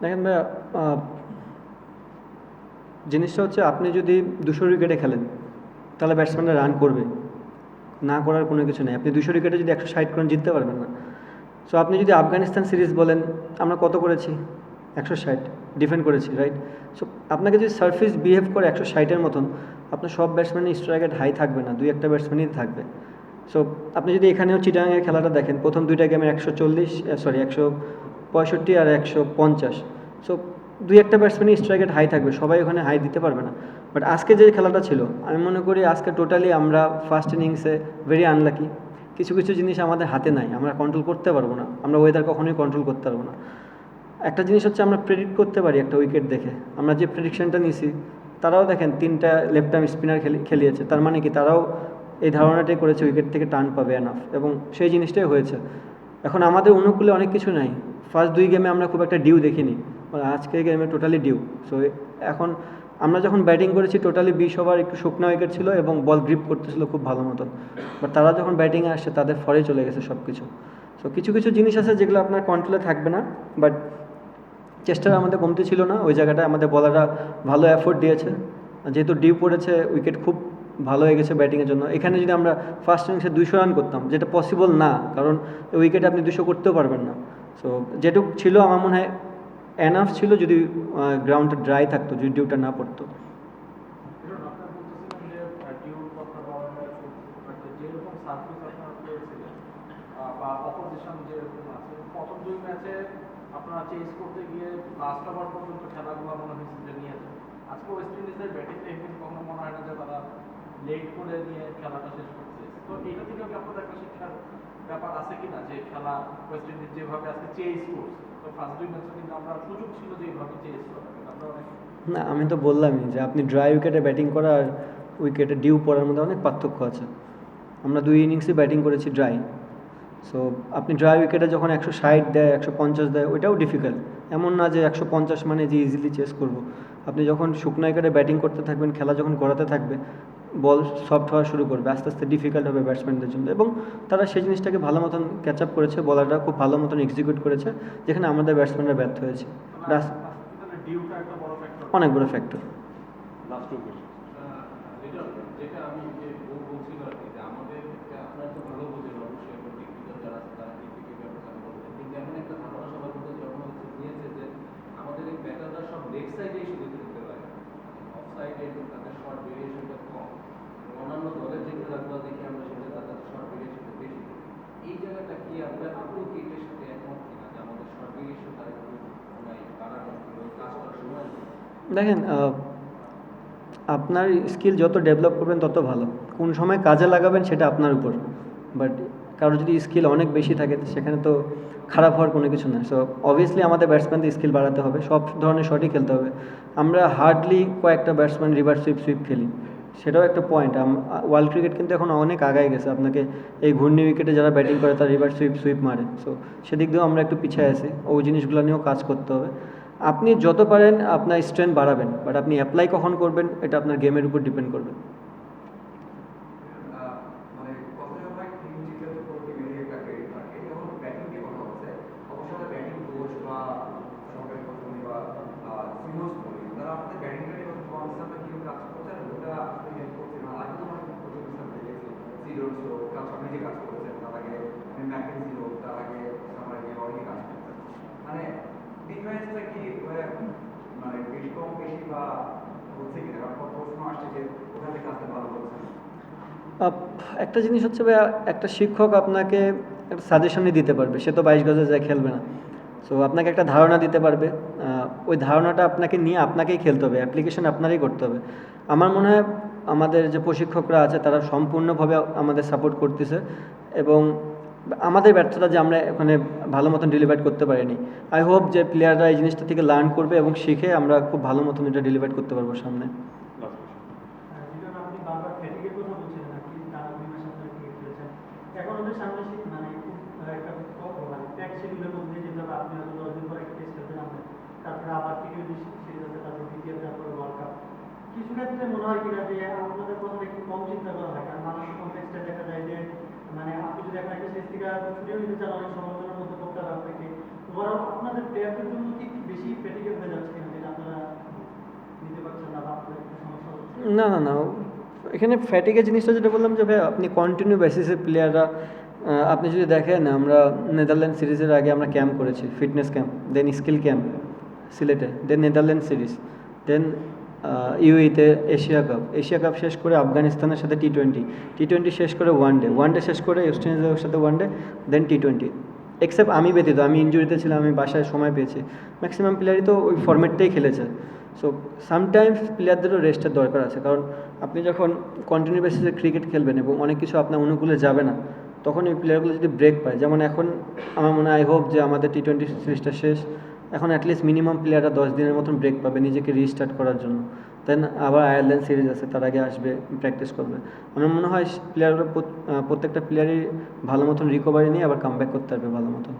দেখেন ভাইয়া জিনিসটা হচ্ছে আপনি যদি দুশো উইকেটে খেলেন, তাহলে ব্যাটসম্যানরা রান করবে। না করার কোনো কিছু নেই। আপনি দুশো উইকেটে যদি একশো ষাট করেন জিততে পারবেন না। সো আপনি যদি আফগানিস্তান সিরিজ বলেন, আমরা কত করেছি? একশো ষাট। ডিফেন্ড করেছি রাইট সো আপনাকে যদি সার্ফিস বিহেভ করে একশো ষাটের মতন, আপনার সব ব্যাটসম্যানই স্ট্রাইক হাই থাকবে না। দুই একটা ব্যাটসম্যানই থাকবে। সো আপনি যদি এখানেও চিটাগাংয়ের খেলাটা দেখেন, প্রথম দুইটা গেমে একশো চল্লিশ সরি একশো পঁয়ষট্টি আর একশো পঞ্চাশ। সো দুই একটা ব্যাটসম্যানই স্ট্রাইকেট হাই থাকবে, সবাই ওখানে হাই দিতে পারবে না। বাট আজকে যে খেলাটা ছিল, আমি মনে করি আজকে টোটালি আমরা ফার্স্ট ইনিংসে ভেরি আনলাকি কিছু কিছু জিনিস আমাদের হাতে নাই, আমরা কন্ট্রোল করতে পারব না। আমরা ওয়েদার কখনোই কন্ট্রোল করতে পারব না। একটা জিনিস হচ্ছে আমরা প্রেডিক্ট করতে পারি একটা উইকেট দেখে। আমরা যে প্রেডিকশনটা নিছি, তারাও দেখেন তিনটা লেফট আর্ম স্পিনার খেলি, খেলিয়েছে। তার মানে কি, তারাও এই ধারণাটাই করেছে উইকেট থেকে টান পাবে এনাফ এবং সেই জিনিসটাই হয়েছে। এখন আমাদের অনুকূলে অনেক কিছু নাই। ফার্স্ট দুই গেমে আমরা খুব একটা ডিউ দেখিনি। আজকের গেমে টোটালি ডিউ সো এখন আমরা যখন ব্যাটিং করেছি টোটালি বিশ ওভার একটু শুকনো উইকেট ছিল এবং বল গ্রিপ করতেছিল খুব ভালো মতন। বাট তারা যখন ব্যাটিংয়ে আসছে, তাদের ফরে চলে গেছে সব কিছু সো কিছু কিছু জিনিস আছে যেগুলো আপনার কন্ট্রোলে থাকবে না বাট চেষ্টাটা আমাদের কমতে ছিল না। ওই জায়গাটায় আমাদের বলাররা ভালো এফোর্ট দিয়েছে। যেহেতু ডিউ পড়েছে উইকেট খুব ভালো হয়ে গেছে ব্যাটিংয়ের জন্য। এখানে যদি আমরা ফার্স্ট ইনিংসে দুশো রান করতাম, যেটা পসিবল না, কারণ উইকেটে আপনি দুশো করতেও পারবেন না। সো যেটুক ছিল আমার মনে হয় এনাফ ছিল যদি গ্রাউন্ডটা ড্রাই থাকতো, যদি ডিউটা না পড়তো। আপনার চেঞ্জ করতে গিয়ে লাস্ট ওভার পর্যন্ত খেলাগুলো মনে হয়েছে যে আজকে ওয়েস্ট ইন্ডিজের ব্যাটিং টেকনিক কখনো মনে হয় না যে তারা লেট করে নিয়ে খেলাটা শেষ করছে। তো এটা একটা শিক্ষার ব্যাপার আছে কিনা? যে খেলা ওয়েস্ট ইন্ডিজ যেভাবে আজকে চেঞ্জ করছে। তো ফার্স্ট দুই ম্যাচে কিন্তু আমরা সুযোগ ছিল অনেক না, আমি তো বললামই যে আপনি ড্রাই উইকেটে ব্যাটিং করা আর উইকেটে ডিউ পড়ার মধ্যে অনেক পার্থক্য আছে। আমরা দুই ইনিংসই ব্যাটিং করেছি ড্রাই সো আপনি ড্রাই উইকেটে যখন একশো ষাট দেয়, একশো পঞ্চাশ দেয়, ওইটাও ডিফিকাল্ট এমন না যে একশো পঞ্চাশ মানে যে ইজিলি চেস করব। আপনি যখন শুকনো উইকেটে ব্যাটিং করতে থাকবেন, খেলা যখন গড়াতে থাকবে বল সফট হওয়া শুরু করবে আস্তে আস্তে ডিফিকাল্ট হবে ব্যাটসম্যানদের জন্য। এবং তারা সেই জিনিসটাকে ভালো মতন ক্যাচ আপ করেছে বলাররা খুব ভালো মতন এক্সিকিউট করেছে যেখানে আমাদের ব্যাটসম্যানরা ব্যর্থ হয়েছে। ব্যাস। তাহলে ডিউটা একটা বড় ফ্যাক্টর অনেক বড় ফ্যাক্টর লাস্ট টু কোয়েশ্চেন যেটা যেটা আমি যে বল- বলছিল আর কি যে আমাদের আপনার তো ভালো বোঝেন অবশ্যই এবং টেকনিক্যাল যারা আছে তারা টেকনিক্যাল ব্যাপারটা বলবেন কিন্তু এমন একটা ধারণা সবার মধ্যে জন্ম হচ্ছে নিয়েছে যে আমাদের এই ব্যাটাররা সব লেগ সাইডেই শুধু খেলতে পারে। অফ সাইডে তাদের শর্ট দেখি আমরা সেটা তাদের বেশি। এই জায়গাটা কি কি এটার সাথে একমত কিনা যে আমাদের সময় দেখেন আপনার স্কিল যত ডেভেলপ করবেন তত ভালো। কোন সময় কাজে লাগাবেন সেটা আপনার উপর। বাট কারও যদি স্কিল অনেক বেশি থাকে, সেখানে তো খারাপ হওয়ার কোনো কিছু না। সো অবভিয়াসলি আমাদের ব্যাটসম্যানদের স্কিল বাড়াতে হবে। সব ধরনের শটই খেলতে হবে। আমরা হার্ডলি কয়েকটা ব্যাটসম্যান রিভার্স সুইপ সুইপ খেলি। সেটাও একটা পয়েন্ট ওয়ার্ল্ড ক্রিকেট কিন্তু এখন অনেক আগায় গেছে। আপনাকে এই ঘূর্ণি উইকেটে যারা ব্যাটিং করে তারা রিভার্স সুইপ সুইপ মারে। সো সেদিক দিয়েও আমরা একটু পিছিয়ে আছি। ওই জিনিসগুলো নিয়েও কাজ করতে হবে। আপনি যত পারেন আপনার স্ট্রেংথ বাড়াবেন। বাট আপনি অ্যাপ্লাই কখন করবেন এটা আপনার গেমের উপর ডিপেন্ড করবে। আহ, ম্যাকেন্সি হোক তার আগে কাজ মানে ডিফারেন্সটা কি মানে বেশি কম বেশি বা হচ্ছে কি কারণ প্রশ্ন আসছে যে ভালো একটা জিনিস হচ্ছে ভাইয়া, একটা শিক্ষক আপনাকে একটা সাজেশনই দিতে পারবে। সে তো বাইশ গজে যায়, খেলবে না। সো আপনাকে একটা ধারণা দিতে পারবে। ওই ধারণাটা আপনাকে নিয়ে আপনাকেই খেলতে হবে। অ্যাপ্লিকেশন আপনারই করতে হবে। আমার মনে হয় আমাদের যে প্রশিক্ষকরা আছে, তারা সম্পূর্ণভাবে আমাদের সাপোর্ট করতেছে। এবং আমাদের ব্যর্থতা যে আমরা ওখানে ভালো মতন ডেলিভার করতে পারিনি। আই হোপ যে প্লেয়াররা এই জিনিসটা থেকে লার্ন করবে এবং শিখে আমরা খুব ভালো মতন এটা ডেলিভার করতে পারব সামনে। মানে মানে কিছু ক্ষেত্রে মনে হয় কিনা যে আপনাদের কথা একটু কম চিন্তা করা হয়, কারণ মানুষ কমপ্লেক্সটা দেখা যায় যে অনেক সমালোচনার মধ্যে ওভারঅল আপনাদের জন্য কি বেশি হয়ে যাচ্ছে কিনা যেটা আপনারা নিতে পারছেন না বা না না না। এখানে ফ্যাটিকের জিনিসটা যেটা বললাম যে, ভাই, আপনি কন্টিনিউ বেসিসে প্লেয়াররা আপনি যদি দেখেন, আমরা নেদারল্যান্ড সিরিজের আগে আমরা ক্যাম্প করেছি fitness camp then skill camp সিলেটে দেন নেদারল্যান্ড সিরিজ দেন ইউইতে এশিয়া কাপ এশিয়া কাপ শেষ করে আফগানিস্তানের সাথে টি টোয়েন্টি টি টোয়েন্টি শেষ করে ওয়ান ডে ওয়ান ডে শেষ করে ওয়েস্ট ইন্ডিজের সাথে one day then T twenty except আমি ব্যতীত, আমি ইনজুরিতে ছিলাম, আমি বাসায় সময় পেয়েছি। ম্যাক্সিমাম প্লেয়ারই তো ওই ফর্ম্যাটটাই খেলেছে। সো সামটাইমস প্লেয়ারদেরও রেস্টের দরকার আছে। কারণ আপনি যখন কন্টিনিউ বেসিসে ক্রিকেট খেলবেন এবং অনেক কিছু আপনার অনুকূলে যাবে না, তখন এই প্লেয়ারগুলো যদি ব্রেক পায়, যেমন এখন আমার মনে আই হোপ যে আমাদের টি টোয়েন্টি সিরিজটা শেষ। এখন অ্যাটলিস্ট মিনিমাম প্লেয়াররা দশ দিনের মতন ব্রেক পাবে নিজেকে রিস্টার্ট করার জন্য। দেন আবার আয়ারল্যান্ড সিরিজ আছে, তার আগে আসবে প্র্যাকটিস করবে। আমার মনে হয় প্লেয়াররা প্রত্যেকটা প্লেয়ারই ভালো মতন রিকভারি নিয়ে আবার কামব্যাক করতে পারবে ভালো মতন।